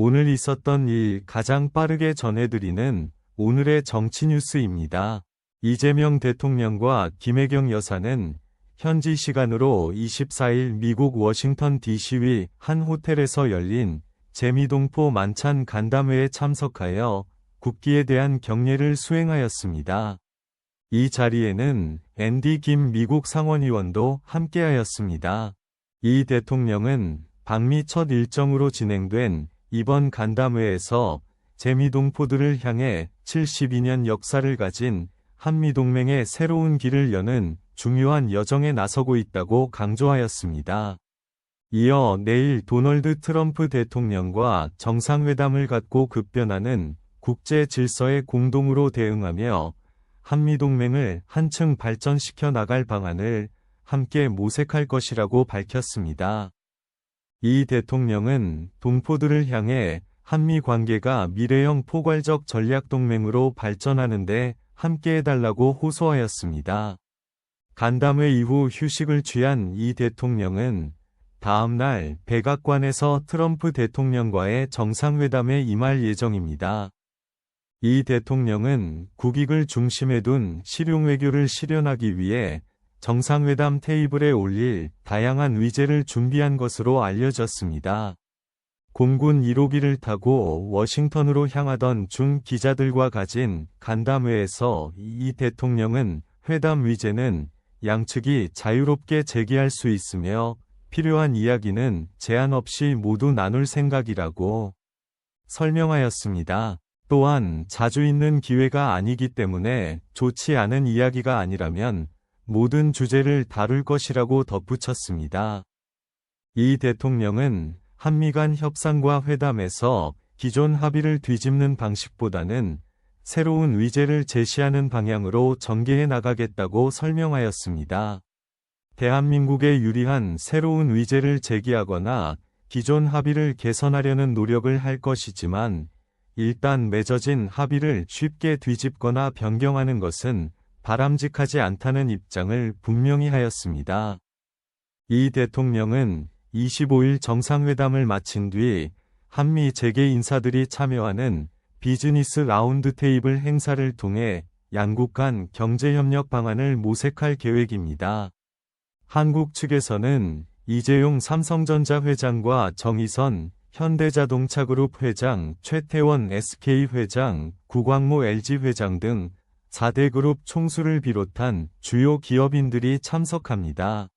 오늘 있었던 일 가장 빠르게 전해드리는 오늘의 정치 뉴스입니다. 이재명 대통령과 김혜경 여사는 현지 시간으로 24일 미국 워싱턴 DC위 한 호텔에서 열린 재미동포 만찬 간담회에 참석하여 국기에 대한 경례를 수행하였습니다. 이 자리에는 앤디 김 미국 상원의원도 함께하였습니다. 이 대통령은 방미 첫 일정으로 진행된 이번 간담회에서 재미동포들을 향해 72년 역사를 가진 한미동맹의 새로운 길을 여는 중요한 여정에 나서고 있다고 강조하였습니다. 이어 내일 도널드 트럼프 대통령과 정상회담을 갖고 급변하는 국제 질서에 공동으로 대응하며 한미동맹을 한층 발전시켜 나갈 방안을 함께 모색할 것이라고 밝혔습니다. 이 대통령은 동포들을 향해 한미 관계가 미래형 포괄적 전략동맹으로 발전하는데 함께해달라고 호소하였습니다. 간담회 이후 휴식을 취한 이 대통령은 다음 날 백악관에서 트럼프 대통령과의 정상회담에 임할 예정입니다. 이 대통령은 국익을 중심에 둔 실용외교를 실현하기 위해 정상회담 테이블에 올릴 다양한 의제를 준비한 것으로 알려졌습니다. 공군 1호기를 타고 워싱턴으로 향하던 중 기자들과 가진 간담회에서 이 대통령은 회담 의제는 양측이 자유롭게 제기할 수 있으며 필요한 이야기는 제한 없이 모두 나눌 생각이라고 설명하였습니다. 또한 자주 있는 기회가 아니기 때문에 좋지 않은 이야기가 아니라면 모든 주제를 다룰 것이라고 덧붙였습니다. 이 대통령은 한미 간 협상과 회담에서 기존 합의를 뒤집는 방식보다는 새로운 의제를 제시하는 방향으로 전개해 나가겠다고 설명하였습니다. 대한민국에 유리한 새로운 의제를 제기하거나 기존 합의를 개선하려는 노력을 할 것이지만 일단 맺어진 합의를 쉽게 뒤집거나 변경하는 것은 바람직하지 않다는 입장을 분명히 하였습니다. 이 대통령은 25일 정상회담을 마친 뒤 한미 재계 인사들이 참여하는 비즈니스 라운드 테이블 행사를 통해 양국 간 경제협력 방안을 모색할 계획입니다. 한국 측에서는 이재용 삼성전자 회장과 정의선 현대자동차그룹 회장, 최태원 SK 회장, 구광모 LG 회장 등 4대 그룹 총수를 비롯한 주요 기업인들이 참석합니다.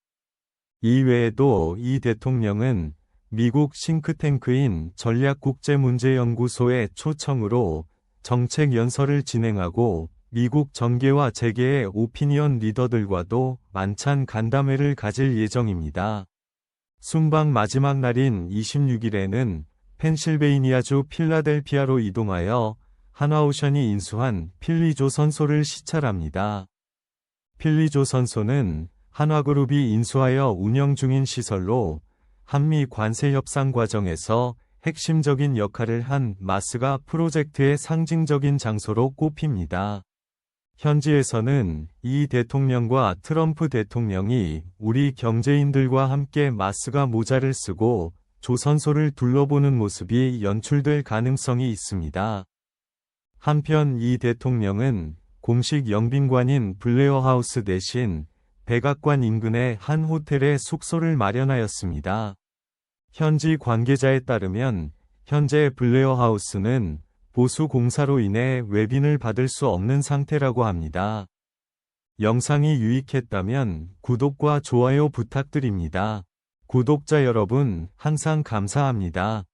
이외에도 이 대통령은 미국 싱크탱크인 전략국제문제연구소의 초청으로 정책 연설을 진행하고 미국 정계와 재계의 오피니언 리더들과도 만찬 간담회를 가질 예정입니다. 순방 마지막 날인 26일에는 펜실베이니아주 필라델피아로 이동하여 한화오션이 인수한 필리조 선소를 시찰합니다. 필리조 선소는 한화그룹이 인수하여 운영 중인 시설로 한미 관세 협상 과정에서 핵심적인 역할을 한 마스가 프로젝트의 상징적인 장소로 꼽힙니다. 현지에서는 이 대통령과 트럼프 대통령이 우리 경제인들과 함께 마스가 모자를 쓰고 조선소를 둘러보는 모습이 연출될 가능성이 있습니다. 한편 이 대통령은 공식 영빈관인 블레어하우스 대신 백악관 인근의 한 호텔에 숙소를 마련하였습니다. 현지 관계자에 따르면 현재 블레어하우스는 보수 공사로 인해 외빈을 받을 수 없는 상태라고 합니다. 영상이 유익했다면 구독과 좋아요 부탁드립니다. 구독자 여러분 항상 감사합니다.